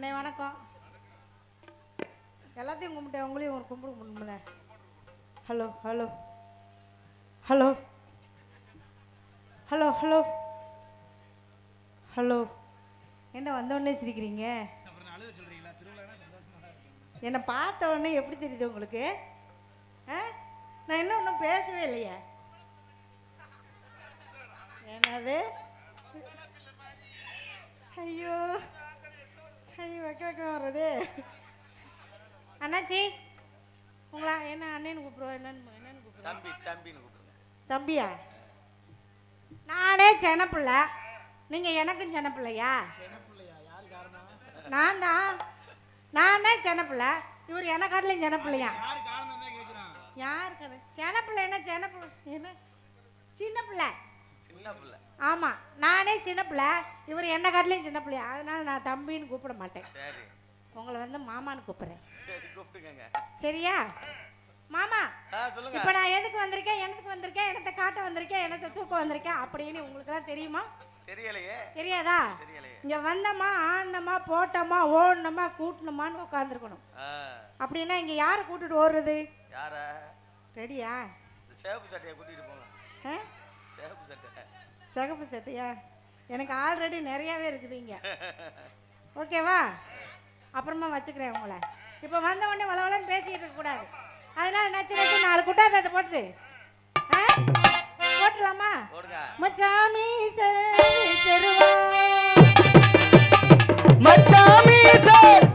அண்ணே வணக்கம். எல்லாத்தையும் கும்பிட்டேன். உங்களையும் ஒரு கும்பிட முடியுமில்ல hello hello. Hello. Hello hello. Hello. என்ன வந்த உடனே சிரிக்கிறீங்க? என்னை பார்த்த உடனே எப்படி தெரியுது உங்களுக்கு? ஆ? நான் இன்னும் ஒன்றும் பேசவே இல்லையே. என்னது? ஐயோ. ஐயோ வைக்க வைக்க வர்றது. அண்ணாச்சி உங்களா என்ன அண்ணன்னு கூப்பிடுவோம் என்னன்னு என்னன்னு கூப்பிடுவோம் தம்பி தம்பின்னு கூப்பிடுங்க. தம்பியா? நானே செனப்பிள்ளை. நீங்கள் எனக்கும் செனப்பிள்ளையா? நான் தான். நான் தான் செனப்பிள்ளை. இவர் எனக்கு காட்டிலையும் செனப்பிள்ளையா? யார் கதை செனப்பிள்ளை என்ன செனப்பிள்ளை என்ன? சின்ன பிள்ளை. ஆமாம் நானே சின்ன பிள்ளை இவர் என்ன காட்டிலையும் சின்ன பிள்ளையா அதனால நான் தம்பின்னு கூப்பிட மாட்டேன். உங்களை வந்து மாமான்னு கூப்பிட்றேன். சரியா? மாமா இப்போ நான் எதுக்கு வந்திருக்கேன் எனக்கு வந்திருக்கேன் என்னத்தை காட்ட வந்திருக்கேன் என்னத்தை தூக்க வந்திருக்கேன் அப்படின்னு உங்களுக்குலாம் தெரியுமா? தெரியலையே. தெரியாதா? இங்கே வந்தோமா ஆடினோமா போட்டோமா ஓடணுமா கூட்டணுமான்னு உட்காந்துருக்கணும் அப்படின்னா இங்கே யாரை கூட்டிட்டு ஓடுறது? ரெடியா? சேவப்பு சட்டையை கூட்டிட்டு போங்க. ஆ? சேவப்பு சட்டை. சிகப்பு சட்டையா எனக்கு ஆல்ரெடி நிறையாவே இருக்குது இங்கே. ஓகேவா அப்புறமா வச்சுக்கிறேன் உங்களை. இப்போ வந்த உடனே வளவளன்னு பேசிக்கிட்டு இருக்கக்கூடாது அதனால நச்சு நச்சு நாலு குட்டாதத்தை போட்டு ஆ? போட்டுலாமா போடுங்க. மச்சாமி செருவா மச்சாமி சார்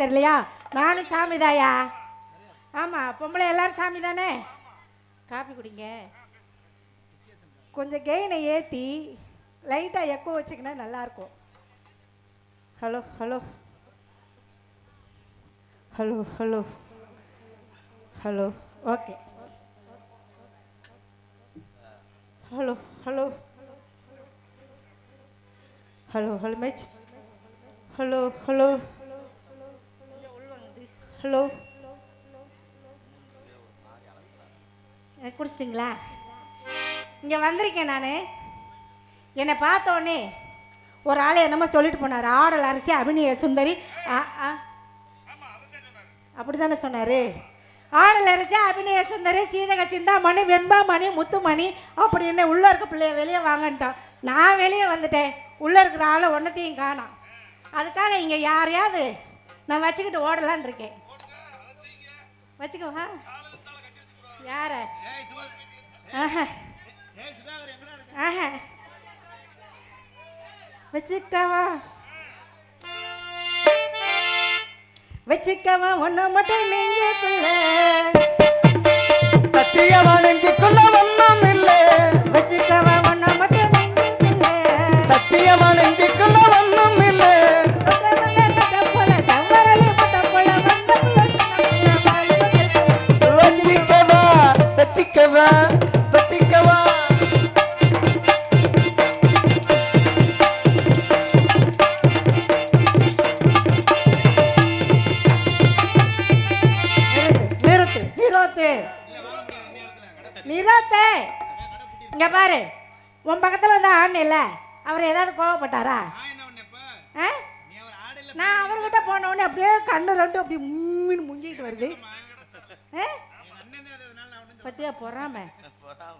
தெரியலையா? நானும் சாமி தாயா ஆமாம் பொம்பளை எல்லாரும் சாமி தானே காப்பி குடிங்க. கொஞ்சம் கெயினை ஏற்றி லைட்டாக எக்கோ வச்சுக்கினா நல்லாயிருக்கும் hello hello hello hello hello okay hello hello hello hello match hello hello hello. எனக்கு குடிச்சிட்டிங்களா? இங்கே வந்திருக்கேன் நான். என்னை பார்த்த உடனே ஒரு ஆள் என்னமோ சொல்லிட்டு போனார். ஆடல் அரிசி அபிநய சுந்தரி. ஆ ஆ அப்படி தானே சொன்னார். ஆடல் அரிசி அபிநய சுந்தரி சீதக சிந்தாமணி வெண்பாமணி முத்துமணி அப்படின்னு உள்ளே இருக்க பிள்ளைய வெளியே வாங்கன்ட்டான். நான் வெளியே வந்துட்டேன். உள்ளே இருக்கிற ஆளை ஒன்றத்தையும் காணோம். அதுக்காக இங்கே யாரையாவது நான் வச்சுக்கிட்டு ஓடலான்னு இருக்கேன். வச்சுக்கவா யார? ஆஹா. ஆஹா. வச்சுக்கவா. வச்சுக்கவா ஒன்ன மட்டும் நெஞ்சுக்குள்ள. சத்தியமா நெஞ்சுக்குள்ள ஒண்ணும் இல்லை. உன் பக்கத்துல வந்து ஆண் இல்ல அவர் ஏதாவது கோவப்பட்டாரா? ஆ? நான் அவர்கிட்ட போன உடனே அப்படியே கண்ணு ரெண்டும் அப்படியே மூணு முங்கிட்டு வருது? பத்தியா பொறாம?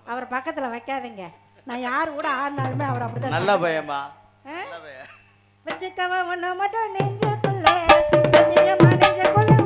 அவர் பக்கத்துல வைக்காதீங்க. நான் யார் கூட ஆடினாலுமே அவர் அப்படிதான் நல்ல பையமா ஆ? வச்சுக்கவா ஒண்ணு மட்டும் நெஞ்சுக்குள்ள சத்தியமா நெஞ்சுக்குள்ள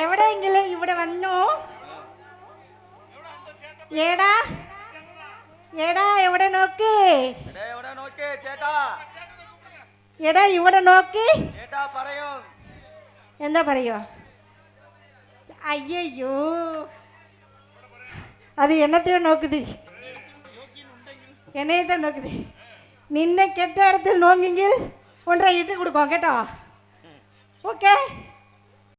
എവിടെയെങ്കിലും ഇവിടെ വന്നു? ഏടാ എടാ എവിടെ നോക്ക്? എടാ ഇവിടെ നോക്ക്. എന്താ പറയോ. അയ്യോ அது என்னத்தையோ நோக்குது என்னையே தான் நோக்குது நின்ன கெட்ட இடத்தில் நோங்குங்கில் ஒன்றை இட்டு கொடுக்கும் கேட்டா ஓகே